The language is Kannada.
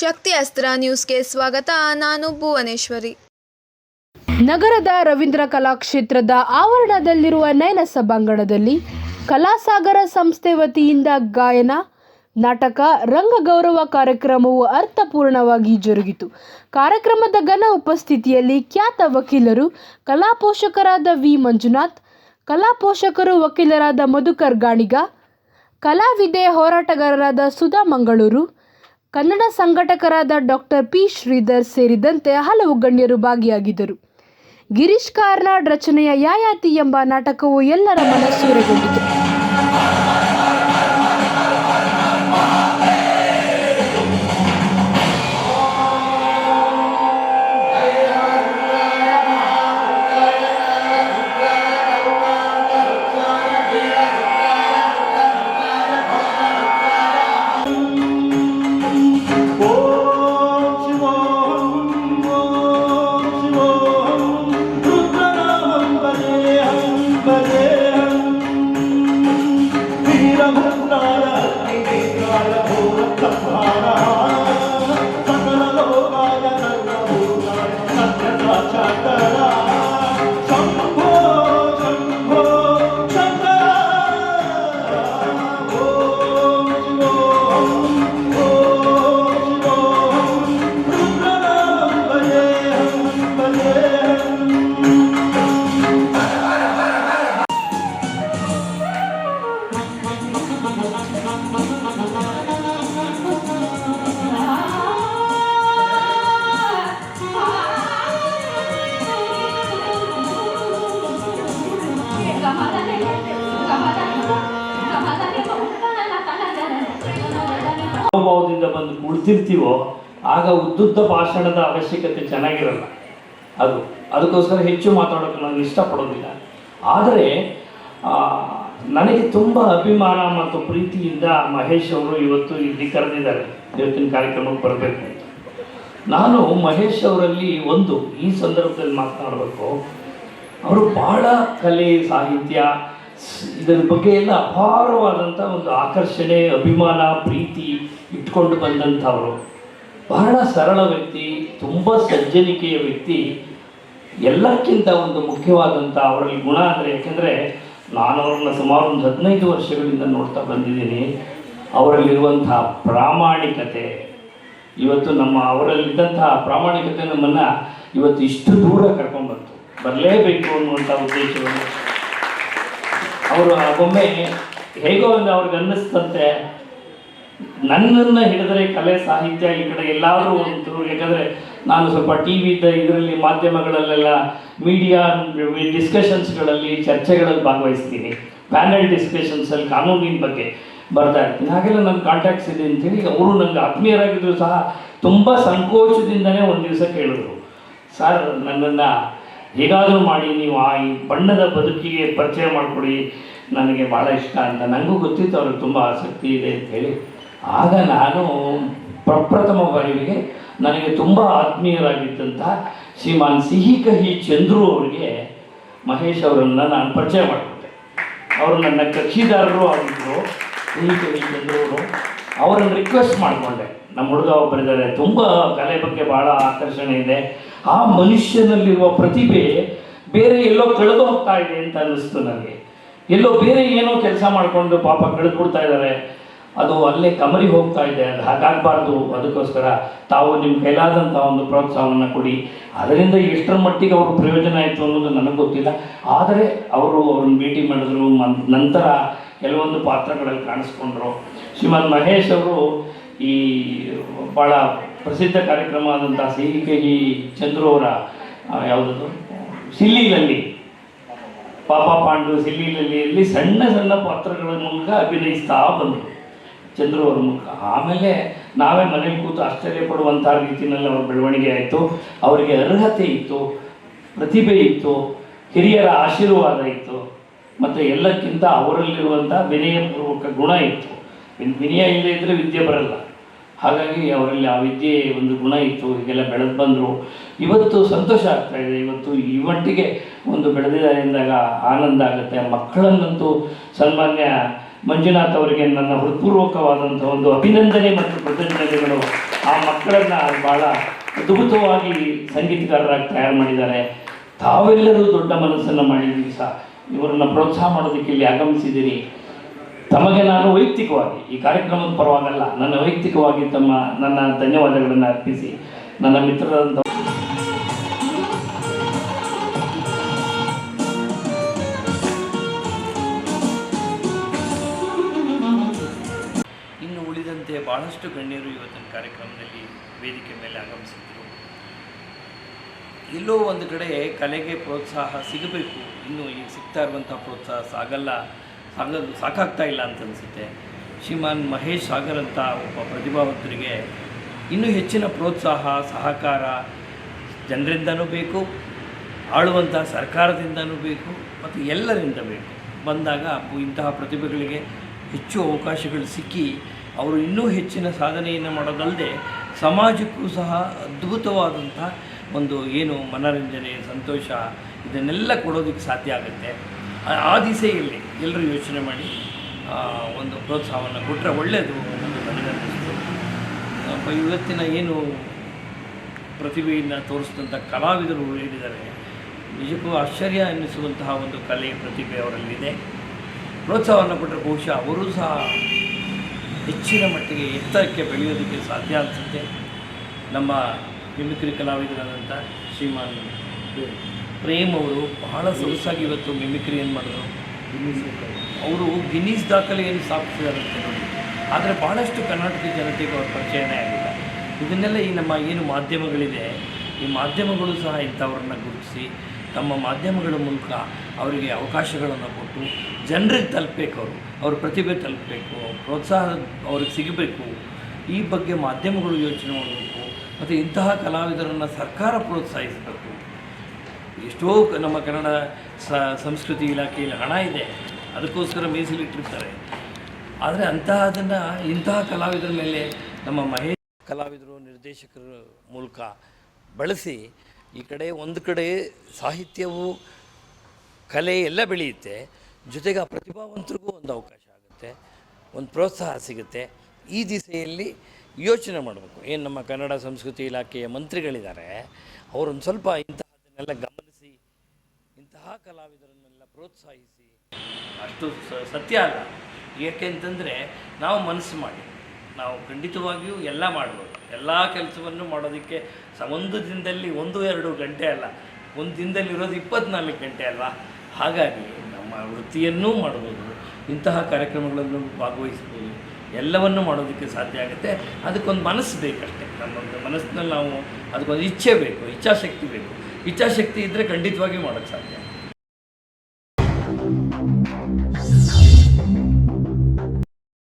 ಶಕ್ತಿ ಅಸ್ತ್ರ ನ್ಯೂಸ್ಗೆ ಸ್ವಾಗತ. ನಾನು ಭುವನೇಶ್ವರಿ. ನಗರದ ರವೀಂದ್ರ ಕಲಾಕ್ಷೇತ್ರದ ಆವರಣದಲ್ಲಿರುವ ನಯನ ಸಭಾಂಗಣದಲ್ಲಿ ಕಲಾಸಾಗರ ಸಂಸ್ಥೆ ವತಿಯಿಂದ ಗಾಯನ, ನಾಟಕ, ರಂಗಗೌರವ ಕಾರ್ಯಕ್ರಮವು ಅರ್ಥಪೂರ್ಣವಾಗಿ ಜರುಗಿತು. ಕಾರ್ಯಕ್ರಮದ ಘನ ಉಪಸ್ಥಿತಿಯಲ್ಲಿ ಖ್ಯಾತ ವಕೀಲರು ಕಲಾ ಪೋಷಕರಾದ ವಿ. ಮಂಜುನಾಥ್ ಕಲಾ ಪೋಷಕರು ವಕೀಲರಾದ ಮಧುಕರ್ ಗಾಣಿಗ, ಕಲಾವಿದೆ ಹೋರಾಟಗಾರರಾದ ಸುಧಾ ಮಂಗಳೂರು ಕನ್ನಡ ಸಂಘಟಕರಾದ ಡಾಕ್ಟರ್ ಪಿ ಶ್ರೀಧರ್ ಸೇರಿದಂತೆ ಹಲವು ಗಣ್ಯರು ಭಾಗಿಯಾಗಿದ್ದರು. ಗಿರೀಶ್ ಕಾರ್ನಾಡ್ ರಚನೆಯ ಯಾಯಾತಿ ಎಂಬ ನಾಟಕವು ಎಲ್ಲರ ಮನಸೂರೆಗೊಂಡಿತು. ಮನೋಭಾವದಿಂದ ಬಂದು ಕುಳಿತಿರ್ತೀವೋ, ಆಗ ಉದ್ದುದ್ದ ಭಾಷಣದ ಅವಶ್ಯಕತೆ ಚೆನ್ನಾಗಿರಲ್ಲ. ಅದು, ಅದಕ್ಕೋಸ್ಕರ ಹೆಚ್ಚು ಮಾತಾಡೋಕ್ಕೆ ನಾನು ಇಷ್ಟಪಡೋದಿಲ್ಲ. ಆದರೆ ನನಗೆ ತುಂಬ ಅಭಿಮಾನ ಮತ್ತು ಪ್ರೀತಿಯಿಂದ ಮಹೇಶ್ ಅವರು ಇವತ್ತು ಇಲ್ಲಿ ಕರೆದಿದ್ದಾರೆ. ಇವತ್ತಿನ ಕಾರ್ಯಕ್ರಮಕ್ಕೆ ಬರಬೇಕು ಅಂತ. ನಾನು ಮಹೇಶ್ ಅವರಲ್ಲಿ ಒಂದು, ಈ ಸಂದರ್ಭದಲ್ಲಿ ಮಾತನಾಡಬೇಕು. ಅವರು ಬಹಳ ಕಲೆ, ಸಾಹಿತ್ಯ ಇದರ ಬಗ್ಗೆ ಎಲ್ಲ ಅಪಾರವಾದಂಥ ಒಂದು ಆಕರ್ಷಣೆ, ಅಭಿಮಾನ, ಪ್ರೀತಿ ಇಟ್ಕೊಂಡು ಬಂದಂಥವರು. ಬಹಳ ಸರಳ ವ್ಯಕ್ತಿ, ತುಂಬ ಸಜ್ಜನಿಕೆಯ ವ್ಯಕ್ತಿ. ಎಲ್ಲಕ್ಕಿಂತ ಒಂದು ಮುಖ್ಯವಾದಂಥ ಅವರಲ್ಲಿ ಗುಣ ಅಂದರೆ ಯಾಕೆಂದರೆ ನಾನು ಅವ್ರನ್ನ ಸುಮಾರು ಒಂದು ಹದಿನೈದು ವರ್ಷಗಳಿಂದ ನೋಡ್ತಾ ಬಂದಿದ್ದೀನಿ. ಅವರಲ್ಲಿರುವಂಥ ಪ್ರಾಮಾಣಿಕತೆ, ಇವತ್ತು ನಮ್ಮ ಅವರಲ್ಲಿದ್ದಂತಹ ಪ್ರಾಮಾಣಿಕತೆ ನಮ್ಮನ್ನು ಇವತ್ತು ಇಷ್ಟು ದೂರ ಕರ್ಕೊಂಡ್ಬಂತು. ಬರಲೇಬೇಕು ಅನ್ನುವಂಥ ಉದ್ದೇಶವನ್ನು ಅವರು ಒಮ್ಮೆ ಹೇಗೋ ಒಂದು ಅವ್ರಿಗೆ ಅನ್ನಿಸ್ತಂತೆ. ನನ್ನನ್ನು ಹಿಡಿದ್ರೆ ಕಲೆ, ಸಾಹಿತ್ಯ ಈ ಕಡೆ ಎಲ್ಲಾದರೂ ಒಂದು ಯಾಕಂದರೆ ನಾನು ಸ್ವಲ್ಪ ಟಿ ವಿ ಇದರಲ್ಲಿ ಮಾಧ್ಯಮಗಳಲ್ಲೆಲ್ಲ ಮೀಡಿಯಾ ಡಿಸ್ಕಷನ್ಸ್ಗಳಲ್ಲಿ ಚರ್ಚೆಗಳಲ್ಲಿ ಭಾಗವಹಿಸ್ತೀನಿ. ಪ್ಯಾನಲ್ ಡಿಸ್ಕಷನ್ಸಲ್ಲಿ ಕಾನೂನಿನ ಬಗ್ಗೆ ಬರ್ತಾ ಇರ್ತೀನಿ. ಹಾಗೆಲ್ಲ ನನ್ನ ಕಾಂಟ್ಯಾಕ್ಟ್ಸ್ ಇದೆ ಅಂತೇಳಿ ಅವರು ನನಗೆ ಆತ್ಮೀಯರಾಗಿದ್ರು ಸಹ ತುಂಬ ಸಂಕೋಚದಿಂದನೇ ಒಂದು ದಿವಸ ಕೇಳಿದ್ರು. ಸರ್ ನನ್ನನ್ನು ಹೇಗಾದರೂ ಮಾಡಿ ನೀವು ಆ ಈ ಬಣ್ಣದ ಬದುಕಿಗೆ ಪರಿಚಯ ಮಾಡಿಕೊಡಿ. ನನಗೆ ಭಾಳ ಇಷ್ಟ ಅಂತ ನನಗೂ ಗೊತ್ತಿತ್ತು, ಅವ್ರಿಗೆ ತುಂಬ ಆಸಕ್ತಿ ಇದೆ ಅಂತ ಹೇಳಿ. ಆಗ ನಾನು ಪ್ರಪ್ರಥಮ ಬಾರಿಗೆ ನನಗೆ ತುಂಬ ಆತ್ಮೀಯರಾಗಿದ್ದಂಥ ಶ್ರೀಮಾನ್ ಸಿಹಿ ಕಹಿ ಚಂದ್ರು ಅವರಿಗೆ ಮಹೇಶ್ ಅವರನ್ನು ನಾನು ಪರಿಚಯ ಮಾಡಿಕೊಟ್ಟೆ. ಅವರು ನನ್ನ ಕಕ್ಷಿದಾರರು ಆಗಿದ್ದರು ಸಿಹಿ ಕಹಿ ಚಂದ್ರು ಅವರು. ಅವರನ್ನು ರಿಕ್ವೆಸ್ಟ್ ಮಾಡಿಕೊಂಡೆ. ನಮ್ಮ ಹುಡುಗ ಒಬ್ಬರಿದ್ದಾರೆ ತುಂಬ ಕಲೆ ಬಗ್ಗೆ ಭಾಳ ಆಕರ್ಷಣೆ ಇದೆ. ಆ ಮನುಷ್ಯನಲ್ಲಿರುವ ಪ್ರತಿಭೆ ಬೇರೆ ಎಲ್ಲೋ ಕಳೆದು ಹೋಗ್ತಾ ಇದೆ ಅಂತ ಅನ್ನಿಸ್ತು ನನಗೆ. ಎಲ್ಲೋ ಬೇರೆ ಏನೋ ಕೆಲಸ ಮಾಡಿಕೊಂಡು ಪಾಪ ಕಳೆದು ಬಿಡ್ತಾ ಇದ್ದಾರೆ. ಅದು ಅಲ್ಲೇ ಕಮರಿ ಹೋಗ್ತಾ ಇದೆ, ಅದು ಹಾಗಾಗಬಾರ್ದು. ಅದಕ್ಕೋಸ್ಕರ ತಾವು ನಿಮ್ಮ ಕೈಲಾದಂಥ ಒಂದು ಪ್ರೋತ್ಸಾಹವನ್ನು ಕೊಡಿ. ಅದರಿಂದ ಎಷ್ಟರ ಮಟ್ಟಿಗೆ ಅವರು ಪ್ರಯೋಜನ ಆಯಿತು ಅನ್ನೋದು ನನಗೆ ಗೊತ್ತಿಲ್ಲ. ಆದರೆ ಅವರು ಅವ್ರನ್ನ ಭೇಟಿ ಮಾಡಿದ್ರು ನಂತರ ಕೆಲವೊಂದು ಪಾತ್ರಗಳಲ್ಲಿ ಕಾಣಿಸ್ಕೊಂಡ್ರು. ಶ್ರೀಮದ್ ಮಹೇಶ್ ಅವರು ಈ ಭಾಳ ಪ್ರಸಿದ್ಧ ಕಾರ್ಯಕ್ರಮ ಆದಂಥ ಕೆ ಜಿ ಚಂದ್ರು ಅವರ ಯಾವುದದು? ಸಿಲ್ಲಿಲಲ್ಲಿ. ಪಾಪ ಪಾಂಡು ಸಿಲ್ಲಿಲಲ್ಲಿಯಲ್ಲಿ ಸಣ್ಣ ಸಣ್ಣ ಪಾತ್ರಗಳ ಮೂಲಕ ಅಭಿನಯಿಸ್ತಾ ಬಂದರು. ಚಂದ್ರು ಅವ್ರ ಮೂಲಕ. ಆಮೇಲೆ ನಾವೇ ಮನೇಲಿ ಕೂತು ಆಶ್ಚರ್ಯ ಪಡುವಂಥ ರೀತಿಯಲ್ಲಿ ಅವ್ರ ಬೆಳವಣಿಗೆ ಆಯಿತು. ಅವರಿಗೆ ಅರ್ಹತೆ ಇತ್ತು, ಪ್ರತಿಭೆ ಇತ್ತು, ಹಿರಿಯರ ಆಶೀರ್ವಾದ ಇತ್ತು. ಮತ್ತು ಎಲ್ಲಕ್ಕಿಂತ ಅವರಲ್ಲಿರುವಂಥ ವಿನಯಪೂರ್ವಕ ಗುಣ ಇತ್ತು. ವಿನ್- ವಿನಯ ಇಲ್ಲದೇ ಇದ್ದರೆ ವಿದ್ಯೆ ಬರಲ್ಲ. ಹಾಗಾಗಿ ಅವರಲ್ಲಿ ಆ ವಿದ್ಯೆ ಒಂದು ಗುಣ ಇತ್ತು, ಹೀಗೆಲ್ಲ ಬೆಳೆದು ಬಂದರು. ಇವತ್ತು ಸಂತೋಷ ಆಗ್ತಾ ಇದೆ. ಇವತ್ತು ಈ ಒಂದು ಬೆಳೆದಿದ್ದಾರೆ ಅಂದಾಗ ಆನಂದ ಆಗುತ್ತೆ. ಮಕ್ಕಳನ್ನಂತೂ ಸನ್ಮಾನ್ಯ ಮಂಜುನಾಥ್ ಅವರಿಗೆ ನನ್ನ ಹೃತ್ಪೂರ್ವಕವಾದಂಥ ಒಂದು ಅಭಿನಂದನೆ ಮತ್ತು ಕೃತಜ್ಞತೆಗಳು. ಆ ಮಕ್ಕಳನ್ನು ಭಾಳ ಅದ್ಭುತವಾಗಿ ಸಂಗೀತಗಾರರಾಗಿ ತಯಾರು ಮಾಡಿದ್ದಾರೆ. ತಾವೆಲ್ಲರೂ ದೊಡ್ಡ ಮನಸ್ಸನ್ನು ಮಾಡಿದ್ದೀರಿ ಸಹ ಇವರನ್ನು ಪ್ರೋತ್ಸಾಹ ಮಾಡೋದಕ್ಕೆ ಇಲ್ಲಿ ಆಗಮಿಸಿದ್ದೀರಿ. ತಮಗೆ ನಾನು ವೈಯಕ್ತಿಕವಾಗಿ, ಈ ಕಾರ್ಯಕ್ರಮದ ಪರವಾಗಲ್ಲ, ನನ್ನ ವೈಯಕ್ತಿಕವಾಗಿ ತಮ್ಮ, ನನ್ನ ಧನ್ಯವಾದಗಳನ್ನು ಅರ್ಪಿಸಿ, ನನ್ನ ಮಿತ್ರರಂತ ಇನ್ನು ಉಳಿದಂತೆ ಬಹಳಷ್ಟು ಗಣ್ಯರು ಇವತ್ತಿನ ಕಾರ್ಯಕ್ರಮದಲ್ಲಿ ವೇದಿಕೆ ಮೇಲೆ ಆಗಮಿಸಿದ್ರು. ಎಲ್ಲೋ ಒಂದು ಕಡೆ ಕಲೆಗೆ ಪ್ರೋತ್ಸಾಹ ಸಿಗಬೇಕು, ಇನ್ನು ಈಗ ಸಿಗ್ತಾ ಇರುವಂಥ ಪ್ರೋತ್ಸಾಹ ಸಾಗಲ್ಲ. ಸಾಗಲು ಸಾಕಾಗ್ತಾ ಇಲ್ಲ ಅಂತ ಅನಿಸುತ್ತೆ. ಶ್ರೀಮಾನ್ ಮಹೇಶ್ ಸಾಗರ್ ಅಂತ ಒಬ್ಬ ಪ್ರತಿಭಾವಂತರಿಗೆ ಇನ್ನೂ ಹೆಚ್ಚಿನ ಪ್ರೋತ್ಸಾಹ, ಸಹಕಾರ ಜನರಿಂದನೂ ಬೇಕು ಆಳುವಂಥ ಸರ್ಕಾರದಿಂದನೂ ಬೇಕು ಮತ್ತು ಎಲ್ಲರಿಂದ ಬೇಕು. ಬಂದಾಗ ಇಂತಹ ಪ್ರತಿಭೆಗಳಿಗೆ ಹೆಚ್ಚು ಅವಕಾಶಗಳು ಸಿಕ್ಕಿ ಅವರು ಇನ್ನೂ ಹೆಚ್ಚಿನ ಸಾಧನೆಯನ್ನು ಮಾಡೋದಲ್ಲದೆ ಸಮಾಜಕ್ಕೂ ಸಹ ಅದ್ಭುತವಾದಂಥ ಒಂದು ಏನು ಮನರಂಜನೆ, ಸಂತೋಷ ಇದನ್ನೆಲ್ಲ ಕೊಡೋದಕ್ಕೆ ಸಾಧ್ಯ ಆಗುತ್ತೆ. ಆ- ದಿಸೆಯಲ್ಲಿ ಎಲ್ಲರೂ ಯೋಚನೆ ಮಾಡಿ ಒಂದು ಪ್ರೋತ್ಸಾಹವನ್ನು ಕೊಟ್ಟರೆ ಒಳ್ಳೆಯದು ಅನ್ನೋದು ನನಗನ್ನಿಸ್ತು ಇವತ್ತಿನ ಏನು ಪ್ರತಿಭೆಯನ್ನು ತೋರಿಸಿದಂಥ ಕಲಾವಿದರು ಹೇಳಿದ್ದಾರೆ, ನಿಜಕ್ಕೂ ಆಶ್ಚರ್ಯ ಅನ್ನಿಸುವಂತಹ ಒಂದು ಕಲೆ ಪ್ರತಿಭೆ ಅವರಲ್ಲಿದೆ. ಪ್ರೋತ್ಸಾಹವನ್ನು ಕೊಟ್ಟರೆ ಬಹುಶಃ ಅವರು ಸಹ ಹೆಚ್ಚಿನ ಮಟ್ಟಿಗೆ ಎತ್ತರಕ್ಕೆ ಬೆಳೆಯೋದಕ್ಕೆ ಸಾಧ್ಯ ಅನಿಸುತ್ತೆ. ನಮ್ಮ ಮಿಮಿಕ್ರಿ ಕಲಾವಿದರಾದಂಥ ಶ್ರೀಮಾನ್ ಪ್ರೇಮ್ ಅವರು ಬಹಳ ಸೊಗಸಾಗಿ ಇವತ್ತು ಮಿಮಿಕ್ರಿಯನ್ನು ಮಾಡಿದ್ರು? ಅವರು ಗಿನ್ನೀಸ್ ದಾಖಲೆಯನ್ನು ಸ್ಥಾಪಿಸಿದಾರಂತೆ ನೋಡಿ ಆದರೆ ಭಾಳಷ್ಟು ಕರ್ನಾಟಕ ಜನತೆಗೆ ಅವ್ರ ಪರಿಚಯನೇ ಆಗಿಲ್ಲ. ಇದನ್ನೆಲ್ಲ ಈ ನಮ್ಮ ಏನು ಮಾಧ್ಯಮಗಳಿದೆ ಈ ಮಾಧ್ಯಮಗಳು ಸಹ ಇಂಥವ್ರನ್ನ ಗುರುತಿಸಿ ತಮ್ಮ ಮಾಧ್ಯಮಗಳ ಮೂಲಕ ಅವರಿಗೆ ಅವಕಾಶಗಳನ್ನು ಕೊಟ್ಟು ಜನರಿಗೆ ತಲುಪಬೇಕು ಅವರು ಅವ್ರ ಪ್ರತಿಭೆ ತಲುಪಬೇಕು ಪ್ರೋತ್ಸಾಹ ಅವ್ರಿಗೆ ಸಿಗಬೇಕು. ಈ ಬಗ್ಗೆ ಮಾಧ್ಯಮಗಳು ಯೋಚನೆ ಮಾಡಬೇಕು. ಮತ್ತು ಇಂತಹ ಕಲಾವಿದರನ್ನು ಸರ್ಕಾರ ಪ್ರೋತ್ಸಾಹಿಸಬೇಕು. ಎಷ್ಟೋ ನಮ್ಮ ಕನ್ನಡ ಸಂಸ್ಕೃತಿ ಇಲಾಖೆಯಲ್ಲಿ ಹಣ ಇದೆ. ಅದಕ್ಕೋಸ್ಕರ ಮೀಸಲಿಟ್ಟಿರ್ತಾರೆ ಆದರೆ ಅಂತಹ ಅದನ್ನು ಇಂತಹ ಕಲಾವಿದರ ಮೇಲೆ ನಮ್ಮ ಮಹೇಶ್ ಕಲಾವಿದರು, ನಿರ್ದೇಶಕರ ಮೂಲಕ ಬಳಸಿ ಈ ಕಡೆ ಒಂದು ಕಡೆ ಸಾಹಿತ್ಯವು, ಕಲೆ ಎಲ್ಲ ಬೆಳೆಯುತ್ತೆ. ಜೊತೆಗೆ ಆ ಪ್ರತಿಭಾವಂತರಿಗೂ ಒಂದು ಅವಕಾಶ ಆಗುತ್ತೆ. ಒಂದು ಪ್ರೋತ್ಸಾಹ ಸಿಗುತ್ತೆ. ಈ ದಿಸೆಯಲ್ಲಿ ಯೋಚನೆ ಮಾಡಬೇಕು. ಏನು ನಮ್ಮ ಕನ್ನಡ ಸಂಸ್ಕೃತಿ ಇಲಾಖೆಯ ಮಂತ್ರಿಗಳಿದ್ದಾರೆ, ಅವರೊಂದು ಸ್ವಲ್ಪ ಇಂತಹದನ್ನೆಲ್ಲ ಕಲಾವಿದರನ್ನೆಲ್ಲ ಪ್ರೋತ್ಸಾಹಿಸಿ. ಅಷ್ಟು ಸತ್ಯ ಅಲ್ಲ. ಏಕೆಂತಂದರೆ ನಾವು ಮನಸ್ಸು ಮಾಡಿ. ನಾವು ಖಂಡಿತವಾಗಿಯೂ ಎಲ್ಲ ಮಾಡ್ಬೋದು. ಎಲ್ಲ ಕೆಲಸವನ್ನು ಮಾಡೋದಕ್ಕೆ ಸ ಒಂದು ದಿನದಲ್ಲಿ ಒಂದು ಎರಡು ಗಂಟೆ ಅಲ್ಲ. ಒಂದು ದಿನದಲ್ಲಿ ಇರೋದು ಇಪ್ಪತ್ನಾಲ್ಕು ಗಂಟೆ ಅಲ್ವಾ? ಹಾಗಾಗಿ ನಮ್ಮ ವೃತ್ತಿಯನ್ನೂ ಮಾಡ್ಬೋದು. ಇಂತಹ ಕಾರ್ಯಕ್ರಮಗಳನ್ನು ಭಾಗವಹಿಸ್ಬೋದು. ಎಲ್ಲವನ್ನೂ ಮಾಡೋದಕ್ಕೆ ಸಾಧ್ಯ ಆಗುತ್ತೆ. ಅದಕ್ಕೊಂದು ಮನಸ್ಸು ಬೇಕಷ್ಟೆ. ನಮ್ಮೊಂದು ಮನಸ್ಸಿನಲ್ಲಿ ನಾವು ಅದಕ್ಕೊಂದು ಇಚ್ಛೆ ಬೇಕು, ಇಚ್ಛಾಶಕ್ತಿ ಬೇಕು. ಇಚ್ಛಾಶಕ್ತಿ ಇದ್ದರೆ ಖಂಡಿತವಾಗಿಯೂ ಮಾಡೋಕ್ಕೆ ಸಾಧ್ಯ.